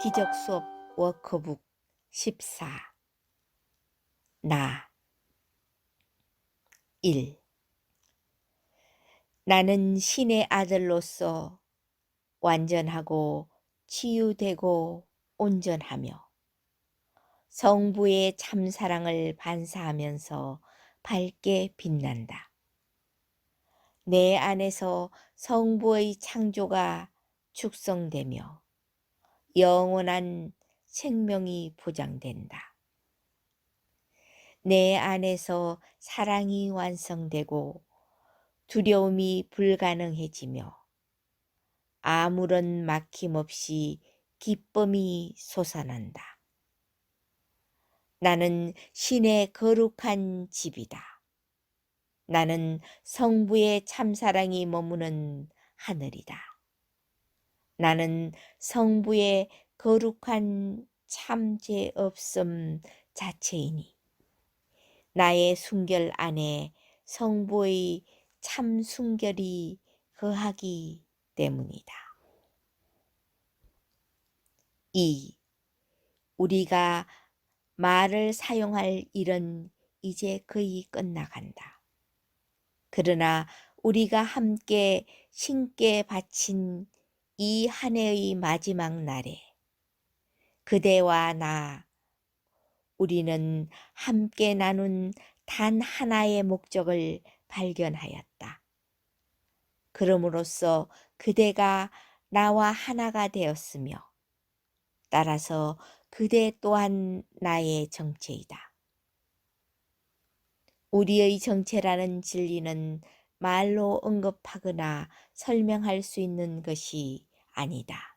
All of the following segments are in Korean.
기적 수업 워크북 14 나 1. 나는 신의 아들로서 완전하고 치유되고 온전하며 성부의 참사랑을 반사하면서 밝게 빛난다. 내 안에서 성부의 창조가 축성되며 영원한 생명이 보장된다. 내 안에서 사랑이 완성되고 두려움이 불가능해지며 아무런 막힘 없이 기쁨이 솟아난다. 나는 신의 거룩한 집이다. 나는 성부의 참사랑이 머무는 하늘이다. 나는 성부의 거룩한 참죄 없음 자체이니 나의 순결 안에 성부의 참 순결이 거하기 때문이다. 2. 우리가 말을 사용할 일은 이제 거의 끝나간다. 그러나 우리가 함께 신께 바친 이 한 해의 마지막 날에 그대와 나 우리는 함께 나눈 단 하나의 목적을 발견하였다. 그럼으로써 그대가 나와 하나가 되었으며 따라서 그대 또한 나의 정체이다. 우리의 정체라는 진리는 말로 언급하거나 설명할 수 있는 것이 아니다.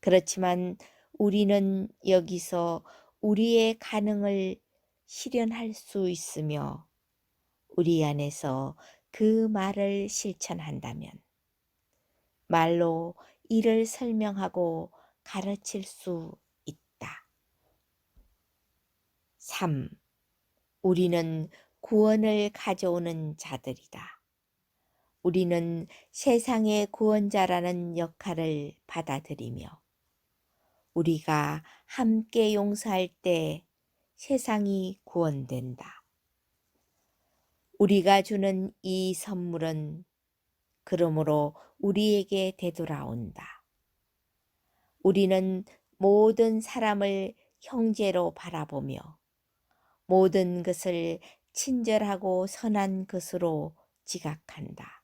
그렇지만 우리는 여기서 우리의 가능을 실현할 수 있으며 우리 안에서 그 말을 실천한다면 말로 이를 설명하고 가르칠 수 있다. 3. 우리는 구원을 가져오는 자들이다. 우리는 세상의 구원자라는 역할을 받아들이며 우리가 함께 용서할 때 세상이 구원된다. 우리가 주는 이 선물은 그러므로 우리에게 되돌아온다. 우리는 모든 사람을 형제로 바라보며 모든 것을 친절하고 선한 것으로 지각한다.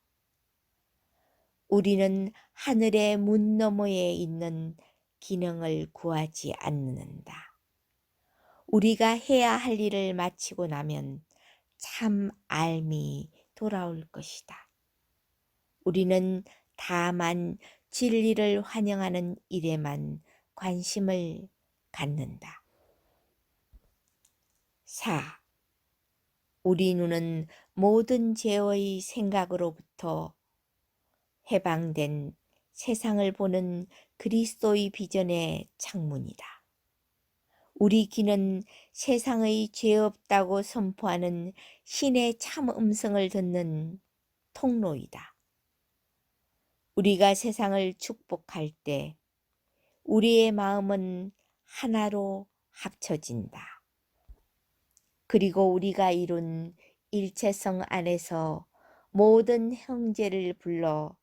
우리는 하늘의 문 너머에 있는 기능을 구하지 않는다. 우리가 해야 할 일을 마치고 나면 참 알미 돌아올 것이다. 우리는 다만 진리를 환영하는 일에만 관심을 갖는다. 4. 우리 눈은 모든 죄의 생각으로부터 해방된 세상을 보는 그리스도의 비전의 창문이다. 우리 귀는 세상의 죄 없다고 선포하는 신의 참 음성을 듣는 통로이다. 우리가 세상을 축복할 때 우리의 마음은 하나로 합쳐진다. 그리고 우리가 이룬 일체성 안에서 모든 형제를 불러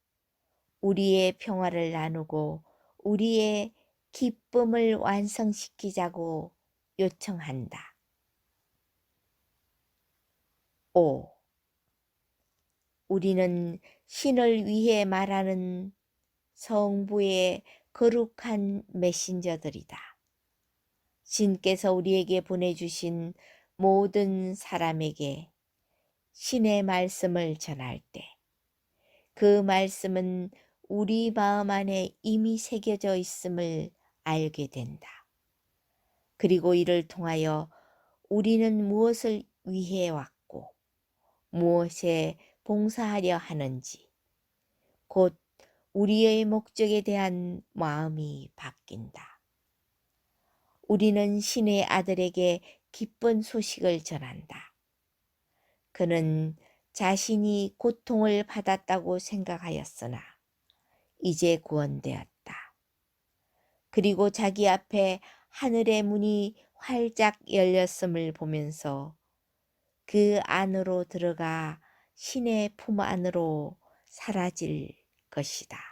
우리의 평화를 나누고 우리의 기쁨을 완성시키자고 요청한다. 5. 우리는 신을 위해 말하는 성부의 거룩한 메신저들이다. 신께서 우리에게 보내주신 모든 사람에게 신의 말씀을 전할 때 그 말씀은 우리 마음 안에 이미 새겨져 있음을 알게 된다. 그리고 이를 통하여 우리는 무엇을 위해 왔고 무엇에 봉사하려 하는지 곧 우리의 목적에 대한 마음이 바뀐다. 우리는 신의 아들에게 기쁜 소식을 전한다. 그는 자신이 고통을 받았다고 생각하였으나 이제 구원되었다. 그리고 자기 앞에 하늘의 문이 활짝 열렸음을 보면서 그 안으로 들어가 신의 품 안으로 사라질 것이다.